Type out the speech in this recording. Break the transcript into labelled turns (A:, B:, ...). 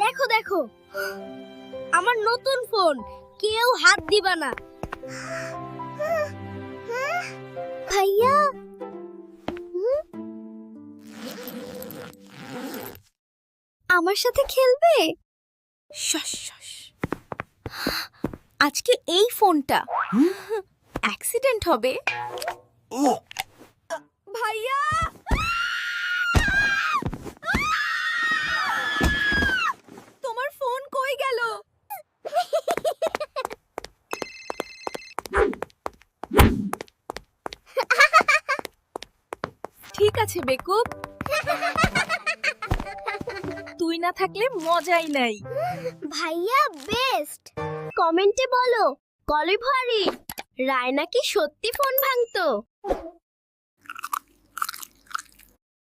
A: দেখো দেখো। আমার নতুন ফোন। কেউ হাত দিবা না। ভাইয়া? আমার সাথে খেলবে?
B: আজকে এই ফোনটা। অ্যাক্সিডেন্ট হবে ভাইয়া তোমার ফোন কই গেল ঠিক আছে, বেকুব। তুই না থাকলে মজাই নাই।
A: ভাইয়া বেস্ট কমেন্টে বলো কলে ভারি। রায় নাকি সত্যি ফোন ভাঙতো?